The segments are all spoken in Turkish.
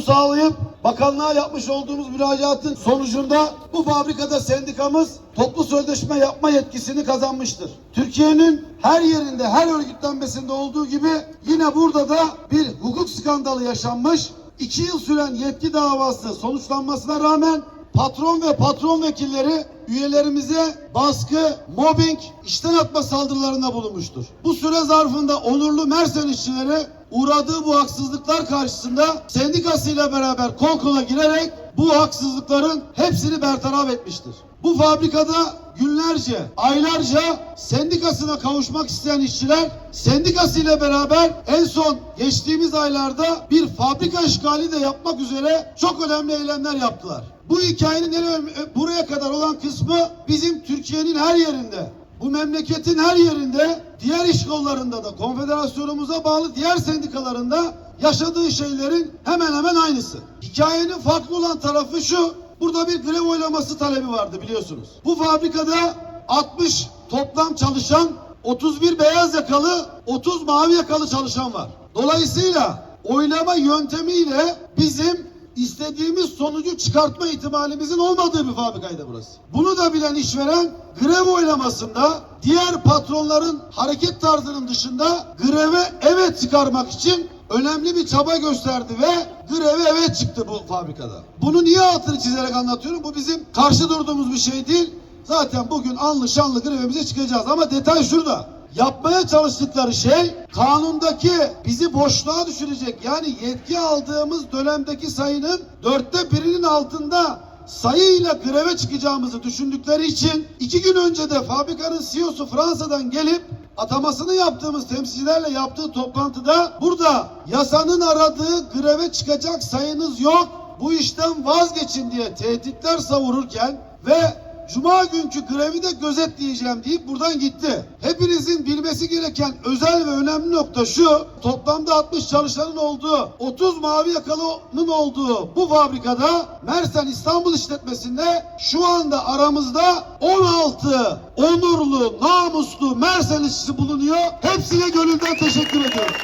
çoğunluğu sağlayıp bakanlığa yapmış olduğumuz müracaatın sonucunda bu fabrikada sendikamız toplu sözleşme yapma yetkisini kazanmıştır. Türkiye'nin her yerinde, her örgütlenmesinde olduğu gibi yine burada da bir hukuk skandalı yaşanmış. İki yıl süren yetki davası sonuçlanmasına rağmen patron ve patron vekilleri üyelerimize baskı, mobbing, işten atma saldırılarında bulunmuştur. Bu süre zarfında onurlu Mersen işçileri uğradığı bu haksızlıklar karşısında sendikasıyla beraber kol kola girerek bu haksızlıkların hepsini bertaraf etmiştir. Bu fabrikada günlerce, aylarca sendikasına kavuşmak isteyen işçiler sendikasıyla beraber en son geçtiğimiz aylarda bir fabrika işgali de yapmak üzere çok önemli eylemler yaptılar. Bu hikayenin buraya kadar olan kısmı bizim Türkiye'nin her yerinde, bu memleketin her yerinde, diğer iş kollarında da, konfederasyonumuza bağlı diğer sendikalarında yaşadığı şeylerin hemen hemen aynısı. Hikayenin farklı olan tarafı şu, burada bir grev oylaması talebi vardı biliyorsunuz. Bu fabrikada 60 toplam çalışan, 31 beyaz yakalı, 30 mavi yakalı çalışan var. Dolayısıyla oylama yöntemiyle bizim istediğimiz sonucu çıkartma ihtimalimizin olmadığı bir fabrikaydı burası. Bunu da bilen işveren grev oylamasında diğer patronların hareket tarzının dışında greve evet çıkarmak için önemli bir çaba gösterdi ve greve evet çıktı bu fabrikada. Bunu niye altını çizerek anlatıyorum? Bu bizim karşı durduğumuz bir şey değil. Zaten bugün anlı şanlı grevimize çıkacağız ama detay şurada. Yapmaya çalıştıkları şey kanundaki bizi boşluğa düşürecek. Yani yetki aldığımız dönemdeki sayının dörtte birinin altında sayıyla greve çıkacağımızı düşündükleri için iki gün önce de fabrikanın CEO'su Fransa'dan gelip atamasını yaptığımız temsilcilerle yaptığı toplantıda burada yasanın aradığı greve çıkacak sayınız yok bu işten vazgeçin diye tehditler savururken ve Cuma günkü grevi de gözetleyeceğim deyip buradan gitti. Hepinizin bilmesi gereken özel ve önemli nokta şu. Toplamda 60 çalışanın olduğu, 30 mavi yakalının olduğu bu fabrikada Mersen İstanbul işletmesinde şu anda aramızda 16 onurlu, namuslu Mersen işçisi bulunuyor. Hepsine gönülden teşekkür ediyorum.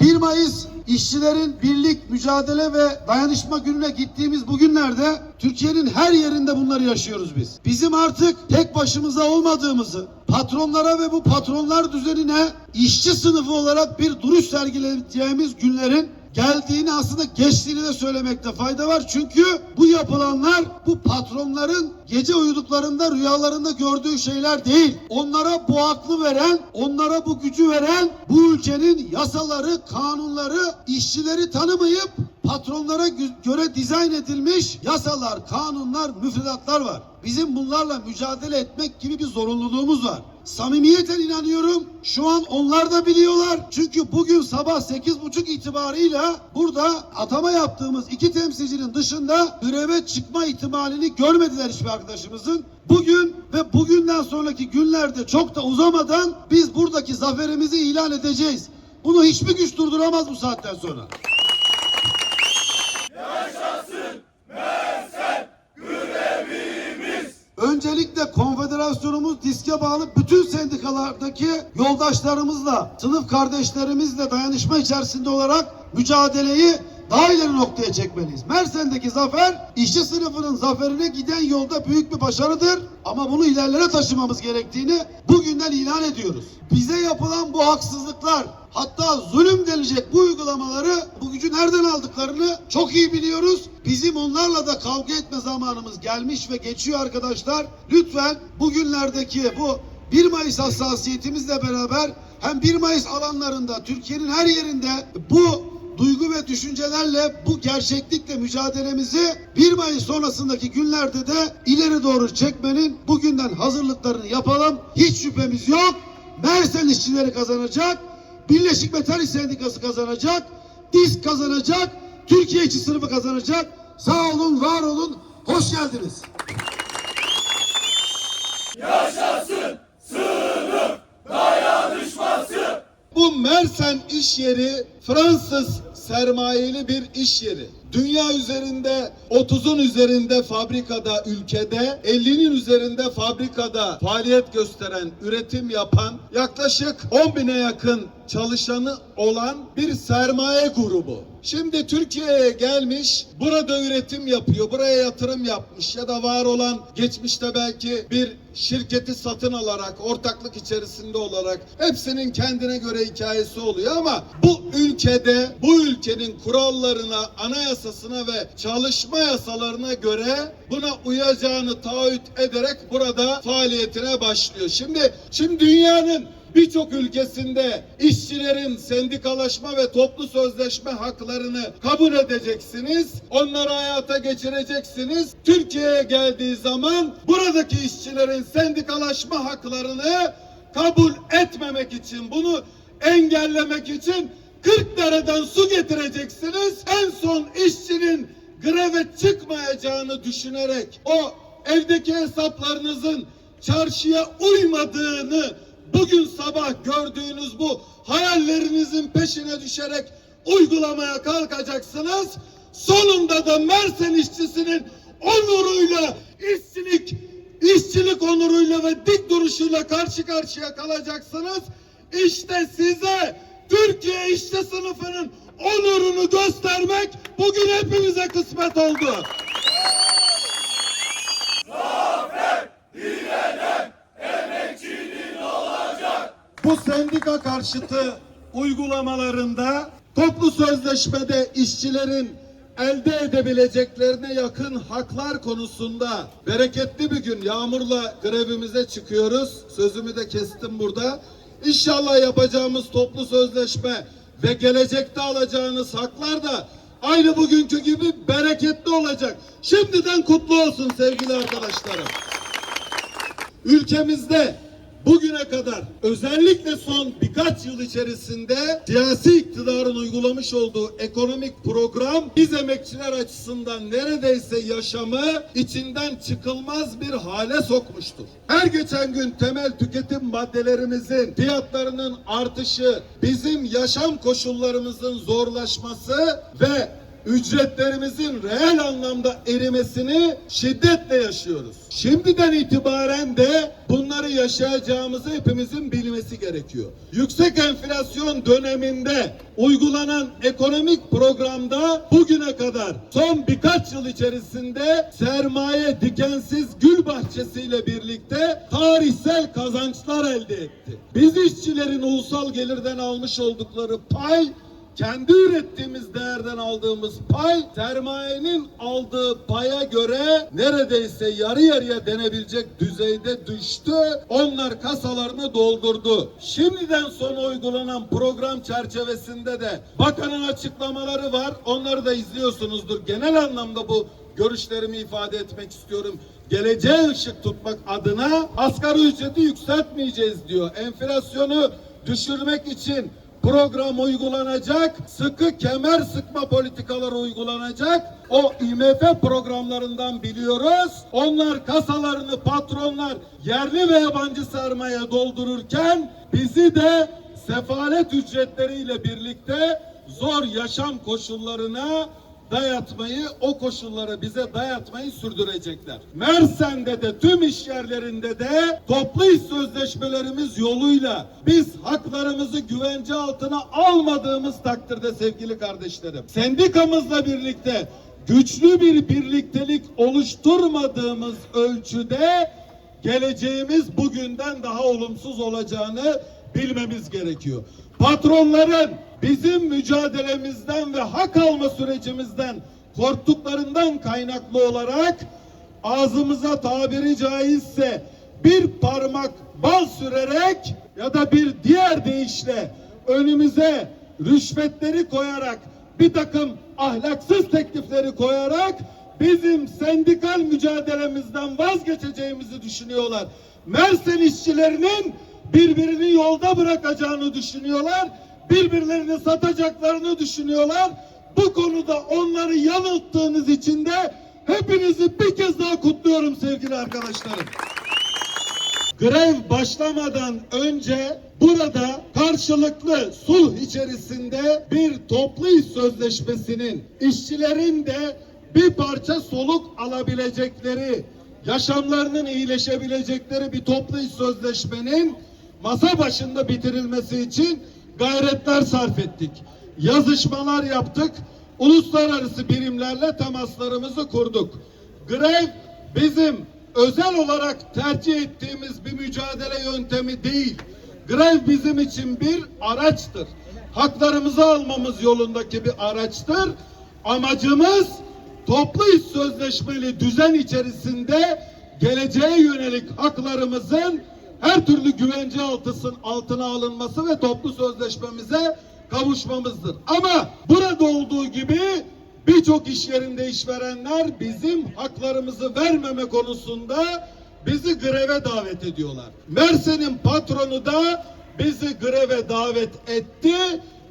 1 Mayıs işçilerin birlik, mücadele ve dayanışma gününe gittiğimiz bu günlerde Türkiye'nin her yerinde bunları yaşıyoruz biz. Bizim artık tek başımıza olmadığımızı, patronlara ve bu patronlar düzenine işçi sınıfı olarak bir duruş sergileyeceğimiz günlerin geldiğini aslında geçtiğini de söylemekte fayda var. Çünkü bu yapılanlar bu patronların gece uyuduklarında rüyalarında gördüğü şeyler değil. Onlara bu aklı veren, onlara bu gücü veren bu ülkenin yasaları, kanunları, işçileri tanımayıp patronlara gö- göre dizayn edilmiş yasalar, kanunlar, müfredatlar var. Bizim bunlarla mücadele etmek gibi bir zorunluluğumuz var. Samimiyeten inanıyorum şu an onlar da biliyorlar. Çünkü bugün sabah 8.30 itibarıyla burada atama yaptığımız iki temsilcinin dışında greve çıkma ihtimalini görmediler hiçbir arkadaşımızın. Bugün ve bugünden sonraki günlerde çok da uzamadan biz buradaki zaferimizi ilan edeceğiz. Bunu hiçbir güç durduramaz bu saatten sonra. Öncelikle konfederasyonumuz diske bağlı bütün sendikalardaki yoldaşlarımızla, sınıf kardeşlerimizle dayanışma içerisinde olarak mücadeleyi daha ileri noktaya çekmeliyiz. Mersen'deki zafer işçi sınıfının zaferine giden yolda büyük bir başarıdır. Ama bunu ilerlere taşımamız gerektiğini bugünden ilan ediyoruz. Bize yapılan bu haksızlıklar hatta zulüm denilecek bu uygulamaları bu gücü nereden aldıklarını çok iyi biliyoruz. Bizim onlarla da kavga etme zamanımız gelmiş ve geçiyor arkadaşlar. Lütfen bugünlerdeki bu 1 Mayıs hassasiyetimizle beraber hem 1 Mayıs alanlarında Türkiye'nin her yerinde bu duygu ve düşüncelerle bu gerçeklikle mücadelemizi 1 Mayıs sonrasındaki günlerde de ileri doğru çekmenin bugünden hazırlıklarını yapalım. Hiç şüphemiz yok. Mersen işçileri kazanacak. Birleşik Metal İş Sendikası kazanacak. DİSK kazanacak. Türkiye İşçi sınıfı kazanacak. Sağ olun, var olun. Hoş geldiniz. Bu Mersen iş yeri Fransız sermayeli bir iş yeri. Dünya üzerinde 30'un üzerinde fabrikada ülkede 50'nin üzerinde fabrikada faaliyet gösteren, üretim yapan yaklaşık 10 bine yakın çalışanı olan bir sermaye grubu. Şimdi Türkiye'ye gelmiş, burada üretim yapıyor, buraya yatırım yapmış ya da var olan geçmişte belki bir şirketi satın alarak, ortaklık içerisinde olarak hepsinin kendine göre hikayesi oluyor ama bu ülkede, bu ülkenin kurallarına, anayasasına ve çalışma yasalarına göre buna uyacağını taahhüt ederek burada faaliyetine başlıyor. Şimdi şimdi dünyanın Birçok ülkesinde işçilerin sendikalaşma ve toplu sözleşme haklarını kabul edeceksiniz. Onları hayata geçireceksiniz. Türkiye'ye geldiği zaman buradaki işçilerin sendikalaşma haklarını kabul etmemek için bunu engellemek için 40 dereden su getireceksiniz. En son işçinin greve çıkmayacağını düşünerek o evdeki hesaplarınızın çarşıya uymadığını bugün sabah gördüğünüz bu hayallerinizin peşine düşerek uygulamaya kalkacaksınız. Sonunda da Mersen işçisinin onuruyla, işçilik, işçilik onuruyla ve dik duruşuyla karşı karşıya kalacaksınız. İşte size Türkiye işçi sınıfının onurunu göstermek bugün hepimize kısmet oldu. Bu sendika karşıtı uygulamalarında toplu sözleşmede işçilerin elde edebileceklerine yakın haklar konusunda bereketli bir gün yağmurla grevimize çıkıyoruz. Sözümü de kestim burada. İnşallah yapacağımız toplu sözleşme ve gelecekte alacağınız haklar da aynı bugünkü gibi bereketli olacak. Şimdiden kutlu olsun sevgili arkadaşlarım ülkemizde bugüne kadar özellikle son birkaç yıl içerisinde siyasi iktidarın uygulamış olduğu ekonomik program biz emekçiler açısından neredeyse yaşamı içinden çıkılmaz bir hale sokmuştur. Her geçen gün temel tüketim maddelerimizin fiyatlarının artışı, bizim yaşam koşullarımızın zorlaşması ve ücretlerimizin reel anlamda erimesini şiddetle yaşıyoruz. Şimdiden itibaren de bunları yaşayacağımızı hepimizin bilmesi gerekiyor. Yüksek enflasyon döneminde uygulanan ekonomik programda bugüne kadar son birkaç yıl içerisinde sermaye dikensiz gül bahçesiyle birlikte tarihsel kazançlar elde etti. Biz işçilerin ulusal gelirden almış oldukları pay kendi ürettiğimiz değerden aldığımız pay sermayenin aldığı paya göre neredeyse yarı yarıya denebilecek düzeyde düştü. Onlar kasalarını doldurdu. Şimdiden sonra uygulanan program çerçevesinde de bakanın açıklamaları var. Onları da izliyorsunuzdur. Genel anlamda bu görüşlerimi ifade etmek istiyorum. Geleceğe ışık tutmak adına asgari ücreti yükseltmeyeceğiz diyor. Enflasyonu düşürmek için program uygulanacak, sıkı kemer sıkma politikaları uygulanacak. O IMF programlarından biliyoruz. Onlar kasalarını patronlar yerli ve yabancı sermaye doldururken bizi de sefalet ücretleriyle birlikte zor yaşam koşullarına dayatmayı, o koşulları bize dayatmayı sürdürecekler. Mersen'de de tüm iş yerlerinde de toplu iş sözleşmelerimiz yoluyla biz haklarımızı güvence altına almadığımız takdirde sevgili kardeşlerim, sendikamızla birlikte güçlü bir birliktelik oluşturmadığımız ölçüde geleceğimiz bugünden daha olumsuz olacağını bilmemiz gerekiyor. Patronların bizim mücadelemizden ve hak alma sürecimizden korktuklarından kaynaklı olarak ağzımıza tabiri caizse bir parmak bal sürerek ya da bir diğer deyişle önümüze rüşvetleri koyarak bir takım ahlaksız teklifleri koyarak bizim sendikal mücadelemizden vazgeçeceğimizi düşünüyorlar. Mersin işçilerinin birbirini yolda bırakacağını düşünüyorlar. Birbirlerini satacaklarını düşünüyorlar. Bu konuda onları yanılttığınız için de hepinizi bir kez daha kutluyorum sevgili arkadaşlarım. grev başlamadan önce burada karşılıklı sulh içerisinde bir toplu iş sözleşmesinin işçilerin de bir parça soluk alabilecekleri, yaşamlarının iyileşebilecekleri bir toplu iş sözleşmenin masa başında bitirilmesi için gayretler sarf ettik. Yazışmalar yaptık. Uluslararası birimlerle temaslarımızı kurduk. Grev bizim özel olarak tercih ettiğimiz bir mücadele yöntemi değil. Grev bizim için bir araçtır. Haklarımızı almamız yolundaki bir araçtır. Amacımız toplu iş sözleşmeli düzen içerisinde geleceğe yönelik haklarımızın her türlü güvence altısın altına alınması ve toplu sözleşmemize kavuşmamızdır. Ama burada olduğu gibi birçok iş yerinde işverenler bizim haklarımızı vermeme konusunda bizi greve davet ediyorlar. Mersin'in patronu da bizi greve davet etti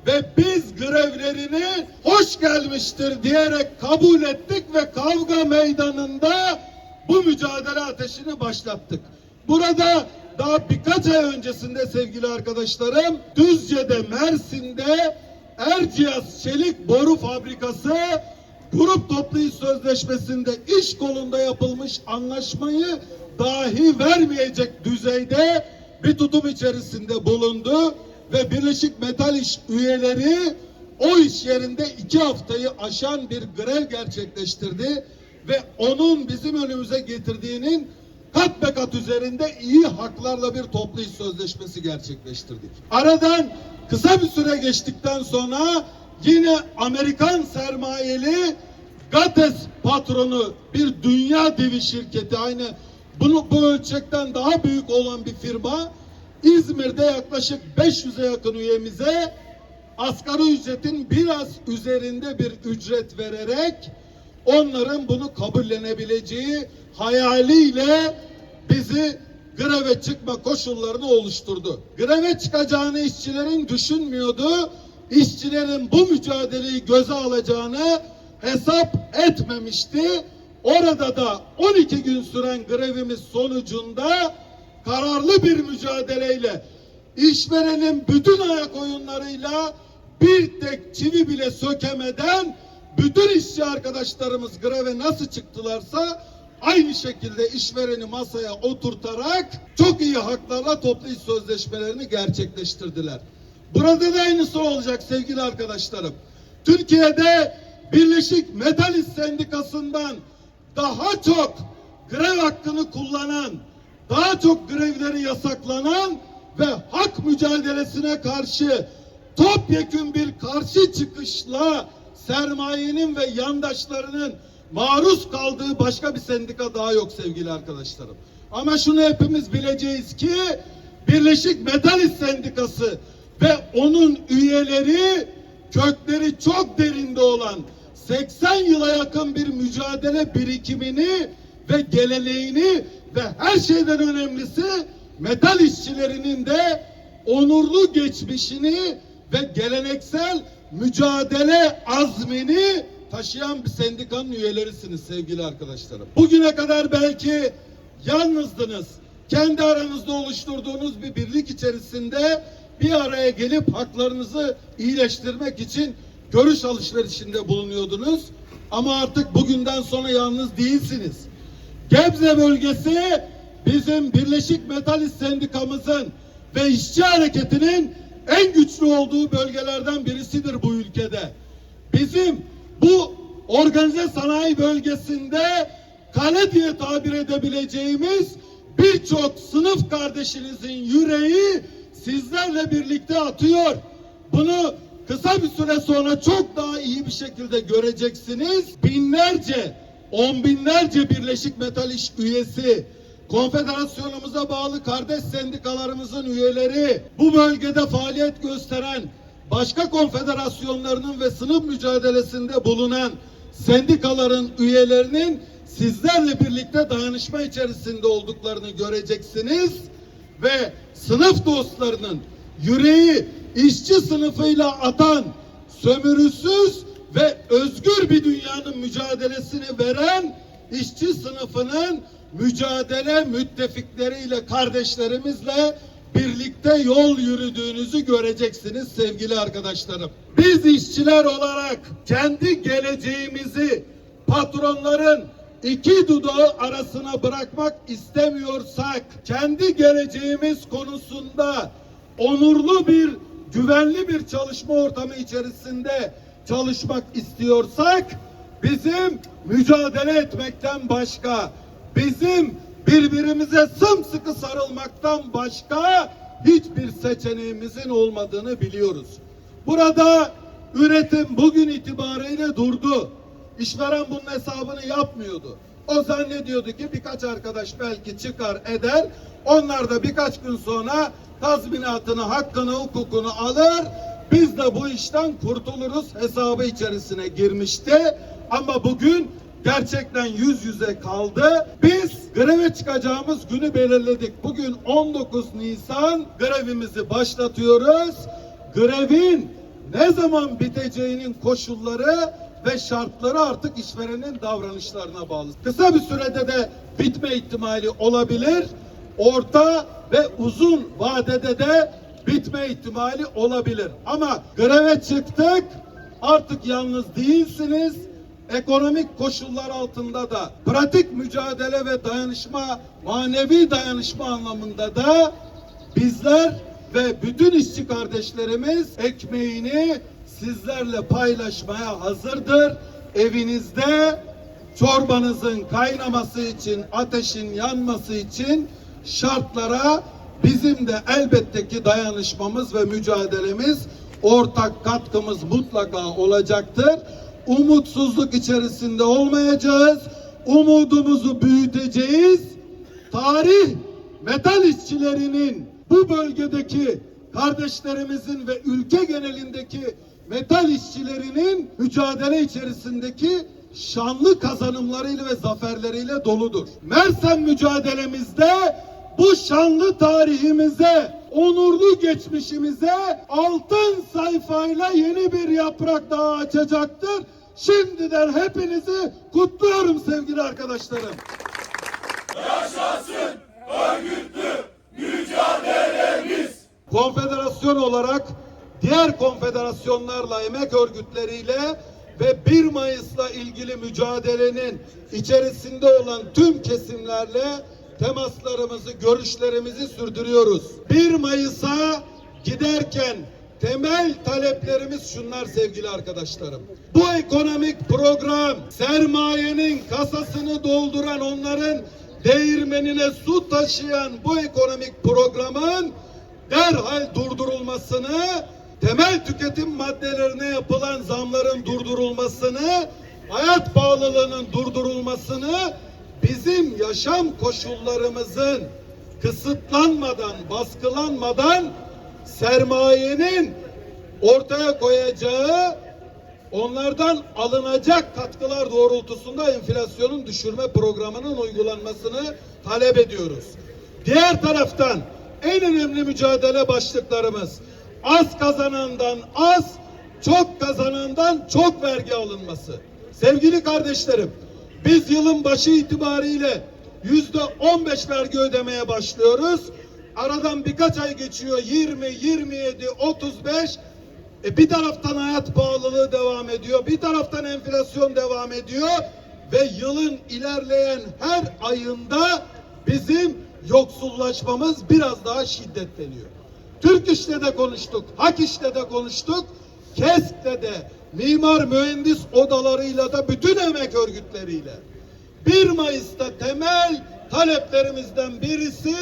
ve biz grevlerini hoş gelmiştir diyerek kabul ettik ve kavga meydanında bu mücadele ateşini başlattık. Burada daha birkaç ay öncesinde sevgili arkadaşlarım Düzce'de Mersin'de Erciyes Çelik Boru Fabrikası grup toplu iş sözleşmesinde iş kolunda yapılmış anlaşmayı dahi vermeyecek düzeyde bir tutum içerisinde bulundu ve Birleşik Metal İş üyeleri o iş yerinde iki haftayı aşan bir grev gerçekleştirdi ve onun bizim önümüze getirdiğinin kat be kat üzerinde iyi haklarla bir toplu iş sözleşmesi gerçekleştirdik. Aradan kısa bir süre geçtikten sonra yine Amerikan sermayeli Gates patronu bir dünya devi şirketi aynı bunu bu ölçekten daha büyük olan bir firma İzmir'de yaklaşık 500'e yakın üyemize asgari ücretin biraz üzerinde bir ücret vererek onların bunu kabullenebileceği hayaliyle bizi greve çıkma koşullarını oluşturdu. Greve çıkacağını işçilerin düşünmüyordu. İşçilerin bu mücadeleyi göze alacağını hesap etmemişti. Orada da 12 gün süren grevimiz sonucunda kararlı bir mücadeleyle işverenin bütün ayak oyunlarıyla bir tek çivi bile sökemeden bütün işçi arkadaşlarımız greve nasıl çıktılarsa aynı şekilde işvereni masaya oturtarak çok iyi haklarla toplu iş sözleşmelerini gerçekleştirdiler. Burada da aynısı olacak sevgili arkadaşlarım. Türkiye'de Birleşik Metal İş Sendikası'ndan daha çok grev hakkını kullanan, daha çok grevleri yasaklanan ve hak mücadelesine karşı topyekün bir karşı çıkışla sermayenin ve yandaşlarının maruz kaldığı başka bir sendika daha yok sevgili arkadaşlarım. Ama şunu hepimiz bileceğiz ki Birleşik Metal İş Sendikası ve onun üyeleri kökleri çok derinde olan 80 yıla yakın bir mücadele birikimini ve geleneğini ve her şeyden önemlisi metal işçilerinin de onurlu geçmişini ve geleneksel mücadele azmini taşıyan bir sendikanın üyelerisiniz sevgili arkadaşlarım. Bugüne kadar belki yalnızdınız. Kendi aranızda oluşturduğunuz bir birlik içerisinde bir araya gelip haklarınızı iyileştirmek için görüş alışverişinde bulunuyordunuz. Ama artık bugünden sonra yalnız değilsiniz. Gebze bölgesi bizim Birleşik Metal İş Sendikamızın ve işçi hareketinin en güçlü olduğu bölgelerden birisidir bu ülkede. Bizim bu organize sanayi bölgesinde kale diye tabir edebileceğimiz birçok sınıf kardeşinizin yüreği sizlerle birlikte atıyor. Bunu kısa bir süre sonra çok daha iyi bir şekilde göreceksiniz. Binlerce, on binlerce Birleşik Metal İş üyesi, konfederasyonumuza bağlı kardeş sendikalarımızın üyeleri, bu bölgede faaliyet gösteren başka konfederasyonlarının ve sınıf mücadelesinde bulunan sendikaların üyelerinin sizlerle birlikte dayanışma içerisinde olduklarını göreceksiniz ve sınıf dostlarının yüreği işçi sınıfıyla atan sömürüsüz ve özgür bir dünyanın mücadelesini veren işçi sınıfının mücadele müttefikleriyle, kardeşlerimizle birlikte yol yürüdüğünüzü göreceksiniz sevgili arkadaşlarım. Biz işçiler olarak kendi geleceğimizi patronların iki dudağı arasına bırakmak istemiyorsak, kendi geleceğimiz konusunda onurlu bir, güvenli bir çalışma ortamı içerisinde çalışmak istiyorsak, bizim mücadele etmekten başka, bizim birbirimize sımsıkı sarılmaktan başka hiçbir seçeneğimizin olmadığını biliyoruz. Burada üretim bugün itibariyle durdu. İşveren bunun hesabını yapmıyordu. O zannediyordu ki birkaç arkadaş belki çıkar eder. Onlar da birkaç gün sonra tazminatını, hakkını, hukukunu alır. Biz de bu işten kurtuluruz hesabı içerisine girmişti. Ama bugün gerçekten yüz yüze kaldı. Biz greve çıkacağımız günü belirledik. Bugün 19 Nisan grevimizi başlatıyoruz. Grevin ne zaman biteceğinin koşulları ve şartları artık işverenin davranışlarına bağlı. Kısa bir sürede de bitme ihtimali olabilir. Orta ve uzun vadede de bitme ihtimali olabilir. Ama greve çıktık. Artık yalnız değilsiniz. Ekonomik koşullar altında da pratik mücadele ve dayanışma, manevi dayanışma anlamında da bizler ve bütün işçi kardeşlerimiz ekmeğini sizlerle paylaşmaya hazırdır. Evinizde çorbanızın kaynaması için, ateşin yanması için şartlara bizim de elbette ki dayanışmamız ve mücadelemiz ortak katkımız mutlaka olacaktır. Umutsuzluk içerisinde olmayacağız. Umudumuzu büyüteceğiz. Tarih metal işçilerinin bu bölgedeki kardeşlerimizin ve ülke genelindeki metal işçilerinin mücadele içerisindeki şanlı kazanımlarıyla ve zaferleriyle doludur. Mersen mücadelemizde bu şanlı tarihimize, onurlu geçmişimize altın sayfayla yeni bir yaprak daha açacaktır. Şimdiden hepinizi kutluyorum sevgili arkadaşlarım. konfederasyon olarak diğer konfederasyonlarla, emek örgütleriyle ve 1 Mayıs'la ilgili mücadelenin içerisinde olan tüm kesimlerle temaslarımızı, görüşlerimizi sürdürüyoruz. 1 Mayıs'a giderken temel taleplerimiz şunlar sevgili arkadaşlarım. Bu ekonomik program sermayenin kasasını dolduran onların değirmenine su taşıyan bu ekonomik programın derhal durdurulmasını, temel tüketim maddelerine yapılan zamların durdurulmasını, hayat pahalılığının durdurulmasını, bizim yaşam koşullarımızın kısıtlanmadan, baskılanmadan sermayenin ortaya koyacağı onlardan alınacak katkılar doğrultusunda enflasyonun düşürme programının uygulanmasını talep ediyoruz. Diğer taraftan en önemli mücadele başlıklarımız az kazanandan az, çok kazanandan çok vergi alınması. Sevgili kardeşlerim, biz yılın başı itibariyle yüzde 15 vergi ödemeye başlıyoruz. Aradan birkaç ay geçiyor. 20, 27, 35 e bir taraftan hayat pahalılığı devam ediyor, bir taraftan enflasyon devam ediyor. Ve yılın ilerleyen her ayında bizim yoksullaşmamız biraz daha şiddetleniyor. Türk İş'te de konuştuk, Hak İş'te de konuştuk, KESK'te de, mimar mühendis odalarıyla da bütün emek örgütleriyle. 1 Mayıs'ta temel taleplerimizden birisi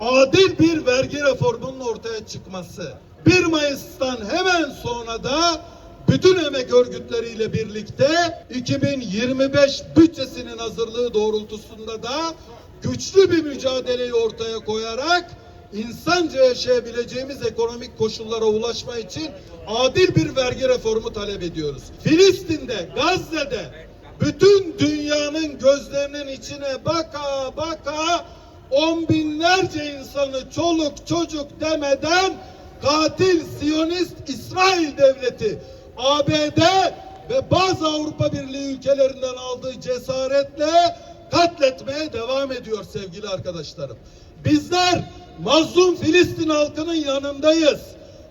adil bir vergi reformunun ortaya çıkması. 1 Mayıs'tan hemen sonra da bütün emek örgütleriyle birlikte 2025 bütçesinin hazırlığı doğrultusunda da güçlü bir mücadeleyi ortaya koyarak insanca yaşayabileceğimiz ekonomik koşullara ulaşma için adil bir vergi reformu talep ediyoruz. Filistin'de, Gazze'de bütün dünyanın gözlerinin içine baka baka on binlerce insanı çoluk çocuk demeden katil Siyonist İsrail devleti ABD ve bazı Avrupa Birliği ülkelerinden aldığı cesaretle katletmeye devam ediyor sevgili arkadaşlarım. Bizler mazlum Filistin halkının yanındayız.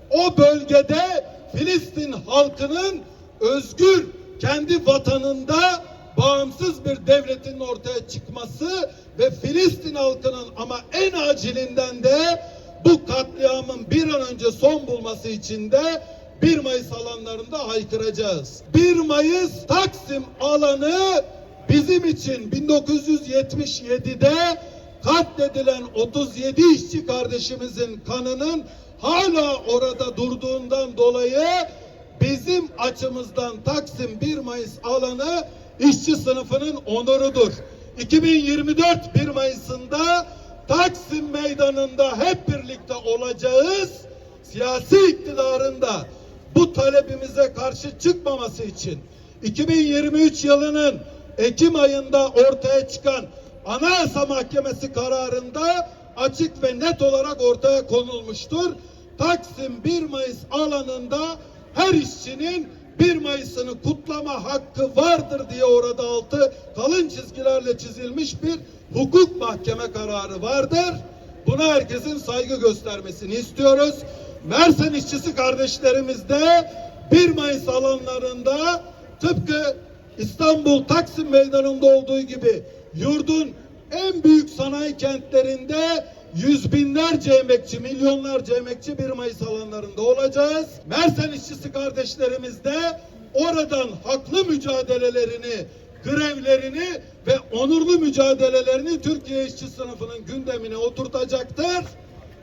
O bölgede Filistin halkının özgür kendi vatanında bağımsız bir devletin ortaya çıkması ve Filistin halkının ama en acilinden de bu katliamın bir an önce son bulması için de 1 Mayıs alanlarında haykıracağız. 1 Mayıs Taksim alanı bizim için 1977'de katledilen 37 işçi kardeşimizin kanının hala orada durduğundan dolayı bizim açımızdan Taksim 1 Mayıs alanı işçi sınıfının onurudur. 2024 1 Mayıs'ında Taksim Meydanı'nda hep birlikte olacağız. Siyasi iktidarın da bu talebimize karşı çıkmaması için 2023 yılının Ekim ayında ortaya çıkan Anayasa Mahkemesi kararında açık ve net olarak ortaya konulmuştur. Taksim 1 Mayıs alanında her işçinin 1 Mayıs'ını kutlama hakkı vardır diye orada altı kalın çizgilerle çizilmiş bir hukuk mahkeme kararı vardır. Buna herkesin saygı göstermesini istiyoruz. Mersen işçisi kardeşlerimiz de 1 Mayıs alanlarında tıpkı İstanbul Taksim Meydanı'nda olduğu gibi yurdun en büyük sanayi kentlerinde yüz binlerce emekçi, milyonlarca emekçi 1 Mayıs alanlarında olacağız. Mersen işçisi kardeşlerimiz de oradan haklı mücadelelerini, grevlerini ve onurlu mücadelelerini Türkiye işçi sınıfının gündemine oturtacaktır.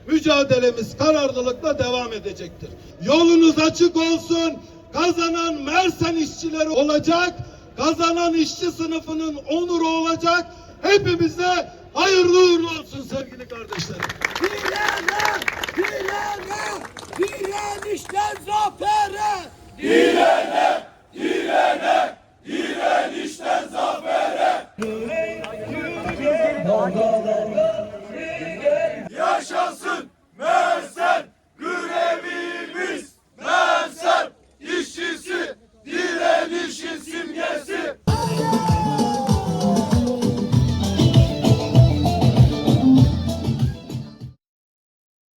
Mücadelemiz kararlılıkla devam edecektir. Yolunuz açık olsun. Kazanan Mersen işçileri olacak. Kazanan işçi sınıfının onuru olacak. Hepimize Hayırlı uğurlu olsun sevgili kardeşlerim. Direne, direne, direnişten zafere. Direne, direne, direnişten zafere. Yaşasın Mersen görevimiz, Mersen işçisi, direnişin simgesi.